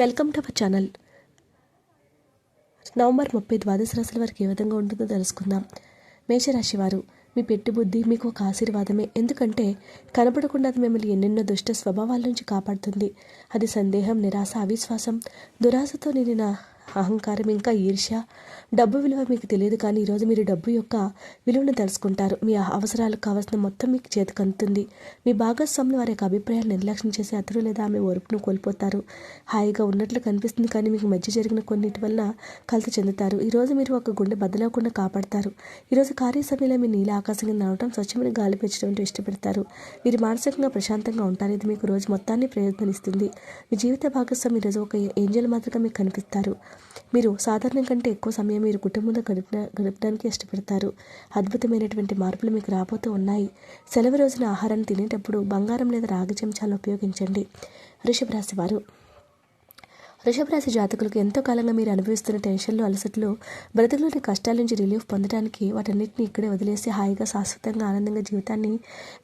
Welcome to our channel. November ముప్పై ద్వాదశ రాశుల వారికి ఏ విధంగా ఉంటుందో తెలుసుకుందాం. మేషరాశి వారు మీ పెట్టుబుద్ధి మీకు ఒక ఆశీర్వాదమే. ఎందుకంటే కనపడకుండా అది మిమ్మల్ని ఎన్నెన్నో దుష్ట స్వభావాల నుంచి కాపాడుతుంది. అది సందేహం నిరాశ అవిశ్వాసం దురాశతో నిండిన అహంకారం ఇంకా ఈర్ష్య. డబ్బు విలువ మీకు తెలియదు కానీ ఈరోజు మీరు డబ్బు యొక్క విలువను తెలుసుకుంటారు. మీ అవసరాలకు కావాల్సిన మొత్తం మీకు చేతికి అందుతుంది మీ భాగస్వాములు వారి యొక్క అభిప్రాయాలు నిర్లక్ష్యం చేసి అతడు లేదా ఆమె ఓర్పును కోల్పోతారు. హాయిగా ఉన్నట్లు కనిపిస్తుంది కానీ మీకు మధ్య జరిగిన కొన్నిటి వలన కలత చెందుతారు. ఈరోజు మీరు ఒక గుండె బదలవకుండా కాపాడతారు. ఈరోజు కార్యసమయంలో మీ నీళ్ళ ఆకాశంగా నడవడం స్వచ్ఛమైన గాలి పెంచడం ఇష్టపడతారు. మీరు మానసికంగా ప్రశాంతంగా ఉంటారు. ఇది మీకు రోజు మొత్తాన్ని ప్రయోజనమిస్తుంది మీ జీవిత భాగస్వామి ఈరోజు ఒక ఏంజల్ మాదిరిగా మీకు కనిపిస్తారు. మీరు సాధారణం కంటే ఎక్కువ సమయం మీరు కుటుంబంలో గడిపిన గడపడానికి ఇష్టపడతారు. అద్భుతమైనటువంటి మార్పులు మీకు రాబోతూ ఉన్నాయి. సెలవు రోజున ఆహారాన్ని తినేటప్పుడు బంగారం లేదా రాగి చెంచాలను ఉపయోగించండి. వృషభ రాశి వారు. రాశి జాతకులకు ఎంతో కాలంగా మీరు అనుభవిస్తున్న టెన్షన్లు అలసట్లు బ్రతుకులోని కష్టాల నుంచి రిలీఫ్ పొందడానికి వాటన్నిటిని ఇక్కడే వదిలేసి హాయిగా శాశ్వతంగా ఆనందంగా జీవితాన్ని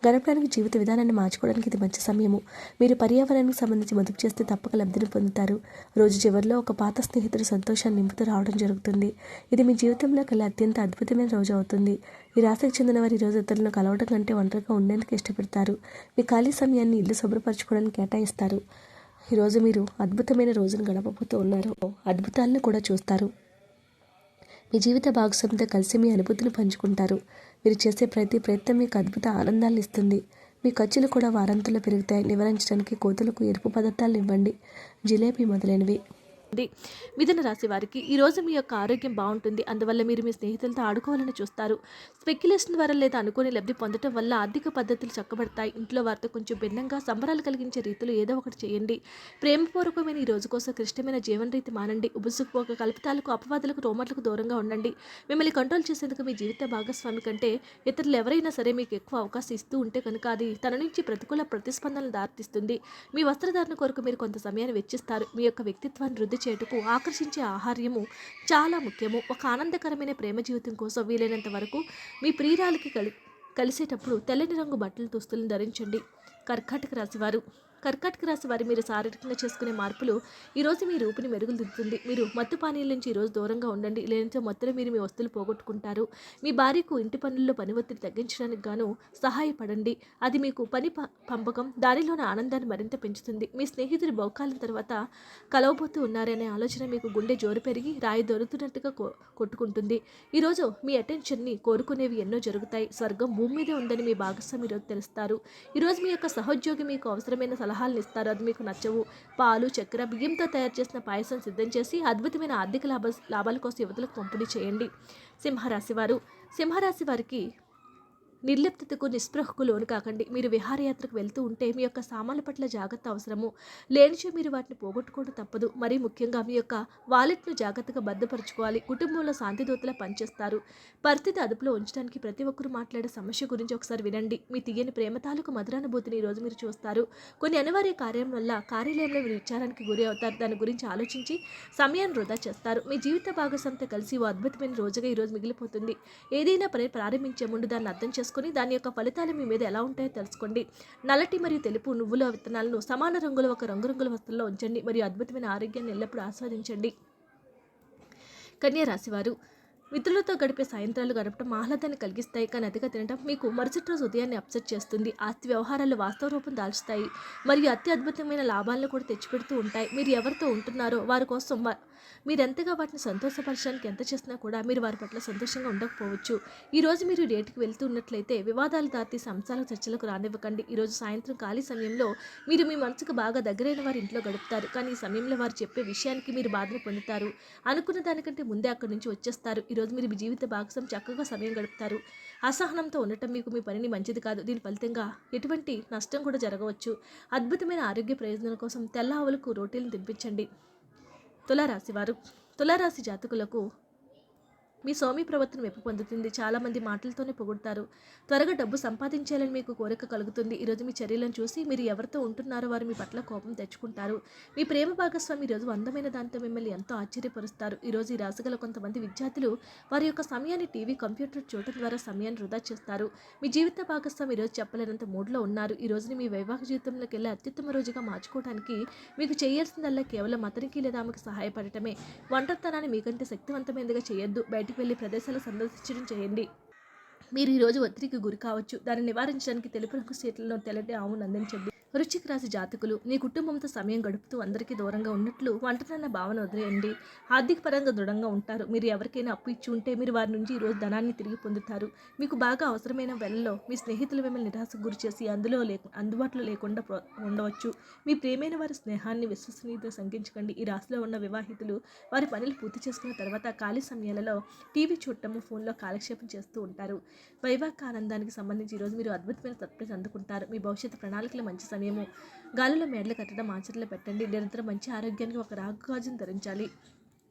గడపడానికి జీవిత విధానాన్ని మార్చుకోవడానికి ఇది మంచి సమయము. మీరు పర్యావరణానికి సంబంధించి మదుపు చేస్తే తప్పక లబ్ధిని పొందుతారు. రోజు చివరిలో ఒక పాత స్నేహితుడు సంతోషాన్ని నింపుతూ రావడం జరుగుతుంది. ఇది మీ జీవితంలో కల అత్యంత అద్భుతమైన రోజు అవుతుంది. ఈ రాశికి చెందిన వారు ఈరోజు ఇతరులను కలవడం కంటే ఒంటరిగా ఉండేందుకు ఇష్టపడతారు. మీ ఖాళీ సమయాన్ని ఇల్లు శుభ్రపరచుకోవడానికి కేటాయిస్తారు. ఈరోజు మీరు అద్భుతమైన రోజును గడపబోతూ ఉన్నారు అద్భుతాలను కూడా చూస్తారు. మీ జీవిత భాగస్వామితో కలిసి మీ అనుభూతిని పంచుకుంటారు. మీరు చేసే ప్రతి ప్రయత్నం మీకు అద్భుత ఆనందాలను ఇస్తుంది. మీ ఖర్చులు కూడా వారాంతంలో పెరుగుతాయి. నివారించడానికి కోతులకు ఎరుపు పదార్థాలను ఇవ్వండి. జిలేబీ మొదలైనవి. ఉంది. మిథున రాశి వారికి ఈ రోజు మీ యొక్క ఆరోగ్యం బాగుంటుంది. అందువల్ల మీరు మీ స్నేహితులతో ఆడుకోవాలని చూస్తారు. స్పెక్యులేషన్ ద్వారా లేదా అనుకోని లబ్ధి పొందడం వల్ల ఆర్థిక పద్ధతులు చక్కబడతాయి. ఇంట్లో వారితో కొంచెం భిన్నంగా సంబరాలు కలిగించే రీతిలో ఏదో ఒకటి చేయండి. ప్రేమపూర్వకమైన ఈ రోజు కోసం క్లిష్టమైన జీవన రీతి మానండి. ఉబుసుకుపోక కల్పితాలకు అపవాదులకు రోమట్లకు దూరంగా ఉండండి. మిమ్మల్ని కంట్రోల్ చేసేందుకు మీ జీవిత భాగస్వామి కంటే ఇతరులు ఎవరైనా సరే మీకు ఎక్కువ అవకాశం ఇస్తూ ఉంటే కనుక అది తన నుంచి ప్రతికూల ప్రతిస్పందనలు దారితీస్తుంది. మీ వస్త్రధారణ కొరకు మీరు కొంత సమయాన్ని వెచ్చిస్తారు. మీ యొక్క వ్యక్తిత్వాన్ని వృద్ధి చేటుకు ఆకర్షించే ఆహార్యము చాలా ముఖ్యము. ఒక ఆనందకరమైన ప్రేమ జీవితం కోసం వీలైనంత వరకు మీ ప్రియురాలకి కలి కలిసేటప్పుడు తెల్లని రంగు బట్టలు దుస్తులను ధరించండి. కర్కాటక రాశివారు కర్కాటక రాశి వారి మీరు శారీరకంగా చేసుకునే మార్పులు ఈరోజు మీ రూపుని మెరుగుదిద్దుతుంది మీరు మత్తు పానీయాల నుంచి ఈరోజు దూరంగా ఉండండి. లేనిచో మత్తులో మీరు మీ వస్తువులు పోగొట్టుకుంటారు. మీ భార్యకు ఇంటి పనుల్లో పని ఒత్తిడి తగ్గించడానికి గాను సహాయపడండి. అది మీకు పని ప- పంపకం దానిలోని ఆనందాన్ని మరింత పెంచుతుంది. మీ స్నేహితుడి బహుకాలం తర్వాత కలవబోతూ ఉన్నారనే ఆలోచన మీకు గుండె జోరు పెరిగి రాయి దొరుకుతున్నట్టుగా కొ- కొట్టుకుంటుంది. ఈరోజు మీ అటెన్షన్ని కోరుకునేవి ఎన్నో జరుగుతాయి. స్వర్గం భూమి మీదే ఉందని మీ భాగస్వామి ఈరోజు తెలుస్తారు. ఈరోజు మీ యొక్క సహోద్యోగి మీకు అవసరమైన సలహా సలహాలు ఇస్తారు. అది మీకు నచ్చవు. పాలు చక్కెర బియ్యంతో తయారు చేసిన పాయసం సిద్ధం చేసి అద్భుతమైన ఆర్థిక లాభ లాభాల కోసం యువతలకు పంపిణీ చేయండి. సింహరాశి వారు. సింహరాశి వారికి నిర్లిప్తతకు నిస్పృహకు లోను కాకండి. మీరు విహారయాత్రకు వెళ్తూ ఉంటే మీ యొక్క సామాన్ల పట్ల జాగ్రత్త అవసరము. లేనిచో మీరు వాటిని పోగొట్టుకోవడం తప్పదు. మరీ ముఖ్యంగా మీ యొక్క వాలెట్ను జాగ్రత్తగా భద్రపరచుకోవాలి. కుటుంబంలో శాంతిదూతలా పనిచేస్తారు. పరిస్థితి అదుపులో ఉంచడానికి ప్రతి ఒక్కరూ మాట్లాడే సమస్య గురించి ఒకసారి వినండి. మీ తీయని ప్రేమ తాలూకు మధురానుభూతిని ఈరోజు మీరు చూస్తారు. కొన్ని అనివార్య కార్యం వల్ల కార్యాలయంలో మీరు విచారానికి గురి అవుతారు. దాని గురించి ఆలోచించి సమయాన్ని వృధా చేస్తారు. మీ జీవిత భాగస్వామితో కలిసి ఓ అద్భుతమైన రోజుగా ఈరోజు మిగిలిపోతుంది. ఏదైనా పని ప్రారంభించే ముందు దాన్ని అర్థం చేసుకుని దాని యొక్క ఫలితాలు మీ మీద ఎలా ఉంటాయో తెలుసుకోండి. నల్లటి మరియు తెలుపు నువ్వుల విత్తనాలను సమాన రంగుల ఒక రంగురంగుల వస్తువుల్లో ఉంచండి. మరియు అద్భుతమైన ఆరోగ్యాన్ని ఎల్లప్పుడూ ఆస్వాదించండి. కన్యా రాశివారు మిత్రులతో గడిపే సాయంత్రాలు గడపడం ఆహ్లాదాన్ని కలిగిస్తాయి. కానీ అతిగా తినడం మీకు మరుసటి రోజు ఉదయాన్ని అప్సెట్ చేస్తుంది. ఆస్తి వ్యవహారాలు వాస్తవ రూపం దాల్చుతాయి. మరియు అతి అద్భుతమైన లాభాలను కూడా తెచ్చిపెడుతూ ఉంటాయి. మీరు ఎవరితో ఉంటున్నారో వారి కోసం మీరు ఎంతగా వాటిని సంతోషపరచడానికి ఎంత చేసినా కూడా మీరు వారి పట్ల సంతోషంగా ఉండకపోవచ్చు. ఈరోజు మీరు డేట్కి వెళ్తూ ఉన్నట్లయితే వివాదాలు దాటి సంసార చర్చలకు రానివ్వకండి. ఈరోజు సాయంత్రం ఖాళీ సమయంలో మీరు మీ మనసుకు బాగా దగ్గరైన వారి ఇంట్లో గడుపుతారు. కానీ ఈ సమయంలో వారు చెప్పే విషయానికి మీరు బాధను పొందుతారు. అనుకున్న దానికంటే ముందే అక్కడి నుంచి వచ్చేస్తారు. ఈరోజు మీరు మీ జీవిత భాగస్వామి చక్కగా సమయం గడుపుతారు. అసహనంతో ఉండటం మీకు మీ పనిని మంచిది కాదు. దీని ఫలితంగా ఎటువంటి నష్టం కూడా జరగవచ్చు. అద్భుతమైన ఆరోగ్య ప్రయోజనాల కోసం తెల్ల ఆవులకు రోటీలను తినిపించండి. తులారాశి వారు తులారాశి జాతకులకు మీ స్వామి ప్రవర్తన మెప్పు పొందుతుంది. చాలామంది మాటలతోనే పొగుడతారు. త్వరగా డబ్బు సంపాదించాలని మీకు కోరిక కలుగుతుంది. ఈరోజు మీ చర్యలను చూసి మీరు ఎవరితో ఉంటున్నారో వారు మీ పట్ల కోపం తెచ్చుకుంటారు. మీ ప్రేమ భాగస్వామి ఈరోజు అందమైన దాంతో మిమ్మల్ని ఎంతో ఆశ్చర్యపరుస్తారు. ఈరోజు ఈ రాశిగల కొంతమంది విద్యార్థులు వారి యొక్క సమయాన్ని టీవీ కంప్యూటర్ చూడటం ద్వారా సమయాన్ని వృధా చేస్తారు. మీ జీవిత భాగస్వామి ఈరోజు చెప్పలేనంత మూడ్లో ఉన్నారు. ఈ రోజుని మీ వైవాహిక జీవితంలోకి వెళ్ళే అత్యుత్తమ రోజుగా మార్చుకోవడానికి మీకు చేయాల్సిందల్లా కేవలం అతనికి లేదా ఆమెకు సహాయపడటమే. ఒంటరితనాన్ని మీకంటే శక్తివంతమైనదిగా చేయొద్దు. బయటికి వెళ్ళి ప్రదేశాలు సందర్శించడం చేయండి. మీరు ఈరోజు ఒత్తిడికి గురి కావచ్చు. దాన్ని నివారించడానికి తెలుపు రంగు సీట్లలో తెల్లటి ఆవును అందించండి. వృశ్చిక రాశి జాతకులు మీ కుటుంబంతో సమయం గడుపుతూ అందరికీ దూరంగా ఉన్నట్లు వంటనన్న భావన వదిలేయండి. ఆర్థిక పరంగా దృఢంగా ఉంటారు. మీరు ఎవరికైనా అప్పు ఇచ్చి ఉంటే మీరు వారి నుంచి ఈరోజు ధనాన్ని తిరిగి పొందుతారు. మీకు బాగా అవసరమైన వెళ్ళలో మీ స్నేహితులు మిమ్మల్ని నిరాశకు గురి చేసి అందులో లేకు అందుబాటులో లేకుండా ఉండవచ్చు. మీ ప్రేమైన వారి స్నేహాన్ని విశ్వసనీయత సంకించకండి ఈ రాశిలో ఉన్న వివాహితులు వారి పనులు పూర్తి చేసుకున్న తర్వాత ఖాళీ సమయాలలో టీవీ చూడటము ఫోన్లో కాలక్షేపం చేస్తూ ఉంటారు. వైవాహిక ఆనందానికి సంబంధించి ఈరోజు మీరు అద్భుతమైన సర్ప్రైజ్ అందుకుంటారు. మీ భవిష్యత్తు ప్రణాళికలు మంచి సమయము గాలిలో మేడలు కట్టడం ఆచరణలో పెట్టండి. నిరంతరం మంచి ఆరోగ్యానికి ఒక రాగు గాజును ధరించాలి.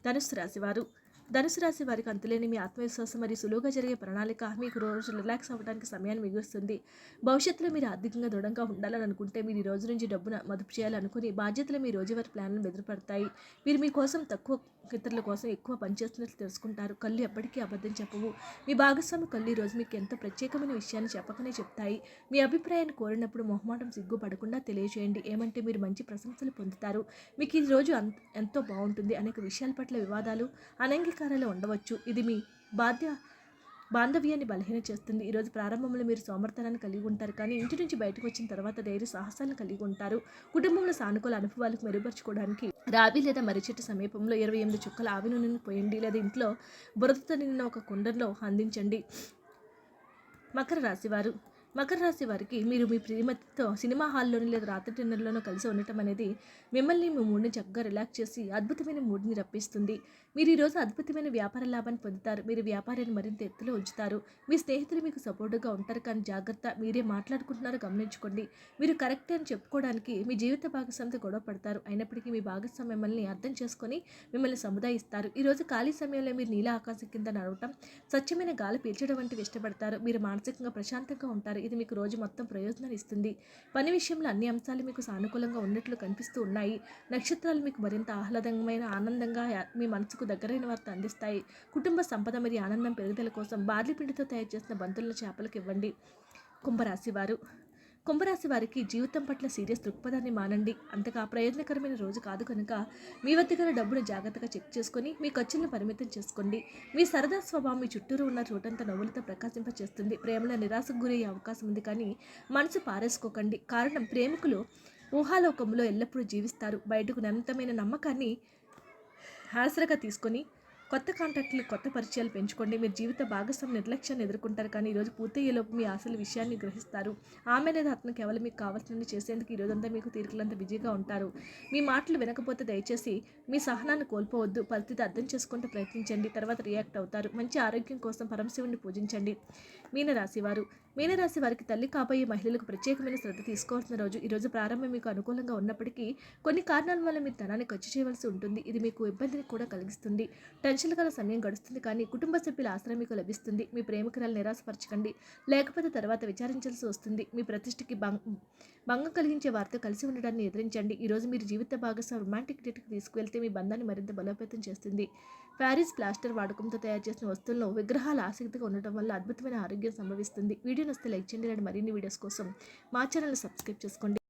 ధనుసు రాశివారు. ధనుసు రాశి వారికి అంతులేని మీ ఆత్మవిశ్వాసం మరియు సులువుగా జరిగే ప్రణాళిక మీకు రోజు రిలాక్స్ అవ్వడానికి సమయాన్ని మిగులుస్తుంది. భవిష్యత్తులో మీరు ఆర్థికంగా దృఢంగా ఉండాలని అనుకుంటే మీరు ఈ రోజు నుంచి డబ్బును మదుపు చేయాలనుకుని బాధ్యతలు మీ రోజువారి ప్లాన్లను బెదిరిపడతాయి మీరు మీకోసం తక్కువ ఇతరుల కోసం ఎక్కువ పనిచేస్తున్నట్లు తెలుసుకుంటారు. కళ్ళు ఎప్పటికీ అబద్ధం చెప్పవు. మీ భాగస్వామి కళ్ళు ఈ రోజు మీకు ఎంతో ప్రత్యేకమైన విషయాన్ని చెప్పకనే చెప్తాయి. మీ అభిప్రాయాన్ని కోరినప్పుడు మొహమాటం సిగ్గుపడకుండా తెలియజేయండి. ఏమంటే మీరు మంచి ప్రశంసలు పొందుతారు. మీకు ఈ రోజు ఎంతో బాగుంటుంది. అనేక విషయాల పట్ల వివాదాలు అనంగిక అనంగీకారాలు ఉండవచ్చు. ఇది మీ బాధ్య బాంధవ్యాన్ని బలహీన చేస్తుంది. ఈరోజు ప్రారంభంలో మీరు సోమర్థనాన్ని కలిగి ఉంటారు. కానీ ఇంటి నుంచి బయటకు వచ్చిన తర్వాత ధైర్య సాహసాలను కలిగి ఉంటారు. కుటుంబంలో సానుకూల అనుభవాలకు మెరుగుపరచుకోవడానికి రావి లేదా మరిచెట్టు సమీపంలో ఇరవై ఎనిమిది చుక్కల ఆవి నూనెను పోయండి. లేదా ఇంట్లో బురదతో నిన్న ఒక కుండలో అందించండి. మకర రాశివారు మకర రాశి వారికి మీరు మీ ప్రియమతితో సినిమా హాల్లోని లేదా రాత్రి డిన్నర్లోనూ కలిసి ఉండటం అనేది మిమ్మల్ని మీ మూడ్ని చక్కగా రిలాక్స్ చేసి అద్భుతమైన మూడ్ని రప్పిస్తుంది. మీరు ఈరోజు అద్భుతమైన వ్యాపార లాభాన్ని పొందుతారు. మీరు వ్యాపారాన్ని మరింత ఎత్తులో ఉంచుతారు. మీ స్నేహితులు మీకు సపోర్టుగా ఉంటారు కానీ జాగ్రత్త మీరే మాట్లాడుకుంటున్నారో గమనించుకోండి. మీరు కరెక్ట్ అని చెప్పుకోవడానికి మీ జీవిత భాగస్వామితో గొడవ పడతారు. అయినప్పటికీ మీ భాగస్వామి మిమ్మల్ని అర్థం చేసుకొని మిమ్మల్ని సముదాయిస్తారు. ఈరోజు ఖాళీ సమయంలో మీరు నీల ఆకాశం కింద నడవటం స్వచ్ఛమైన గాలి పీల్చడం వంటివి ఇష్టపడతారు. మీరు మానసికంగా ప్రశాంతంగా ఉంటారు. ఇది మీకు రోజు మొత్తం ప్రయోజనాలు ఇస్తుంది. పని విషయంలో అన్ని అంశాలు మీకు సానుకూలంగా ఉన్నట్లు కనిపిస్తూ ఉన్నాయి. నక్షత్రాలు మీకు మరింత ఆహ్లాదమైన ఆనందంగా మీ మనసుకు దగ్గరైన వార్త అందిస్తాయి. కుటుంబ సంపద మరియు ఆనందం పెరుగుదల కోసం బార్లీ పిండితో తయారు చేసిన బంతులను చేపలకు ఇవ్వండి. కుంభరాశి వారు కుంభరాశి వారికి జీవితం పట్ల సీరియస్ దృక్పథాన్ని మానండి. అంతగా ప్రయోజనకరమైన రోజు కాదు కనుక మీ వద్ద గల డబ్బును జాగ్రత్తగా చెక్ చేసుకొని మీ ఖర్చులను పరిమితం చేసుకోండి. మీ సరదా స్వభావం మీ చుట్టూరు ఉన్న చోటంతా నవ్వులతో ప్రకాశింపచేస్తుంది. ప్రేమలో నిరాశకు గురయ్యే అవకాశం ఉంది కానీ మనసు పారేసుకోకండి. కారణం ప్రేమికులు ఊహాలోకంలో ఎల్లప్పుడూ జీవిస్తారు. బయటకు అనంతమైన నమ్మకాన్ని ఆసరగా తీసుకొని కొత్త కాంటాక్ట్లు కొత్త పరిచయాలు పెంచుకోండి. మీరు జీవిత భాగస్వామి నిర్లక్ష్యాన్ని ఎదుర్కొంటారు కానీ ఈరోజు పూర్తయ్యేలోపు మీ అసలు విషయాన్ని గ్రహిస్తారు. ఆమె లేదా అతను కేవలం మీకు కావాల్సినవి చేసేందుకు ఈ రోజంతా మీకు తీరికలంతా బిజీగా ఉంటారు. మీ మాటలు వినకపోతే దయచేసి మీ సహనాన్ని కోల్పోవద్దు. పరిస్థితి అర్థం చేసుకుంటూ ప్రయత్నించండి. తర్వాత రియాక్ట్ అవుతారు. మంచి ఆరోగ్యం కోసం పరమశివుని పూజించండి. మీనరాశి వారు. మీనరాశి వారికి తల్లి కాబోయే మహిళలకు ప్రత్యేకమైన శ్రద్ధ తీసుకోవాల్సిన రోజు. ఈరోజు ప్రారంభం మీకు అనుకూలంగా ఉన్నప్పటికీ కొన్ని కారణాల వల్ల మీరు ధనాన్ని ఖర్చు చేయవలసి ఉంటుంది. ఇది మీకు ఇబ్బందిని కూడా కలిగిస్తుంది. టెన్షన్ గల సమయం గడుస్తుంది కానీ కుటుంబ సభ్యుల ఆశ్రయం మీకు లభిస్తుంది. మీ ప్రేమికురాలు నిరాశపరచకండి. లేకపోతే తర్వాత విచారించాల్సి వస్తుంది. మీ ప్రతిష్టకి భంగం కలిగించే వారితో కలిసి ఉండడాన్ని ఎదిరించండి. ఈరోజు మీరు జీవిత భాగస్వామి రొమాంటిక్ డేట్కి తీసుకువెళ్తే మీ బంధాన్ని మరింత బలోపేతం చేస్తుంది. ప్యారిస్ ప్లాస్టర్ వాడకంతో తయారు చేసిన వస్తువులను విగ్రహాలు ఆసక్తిగా ఉండటం వల్ల అద్భుతమైన ఆరోగ్యం సంభవిస్తుంది. వీడియో నస్తే లైక్ చేయండి. మరిన్ని వీడియోస్ కోసం మా ఛానల్ సబ్స్క్రైబ్ చేసుకోండి.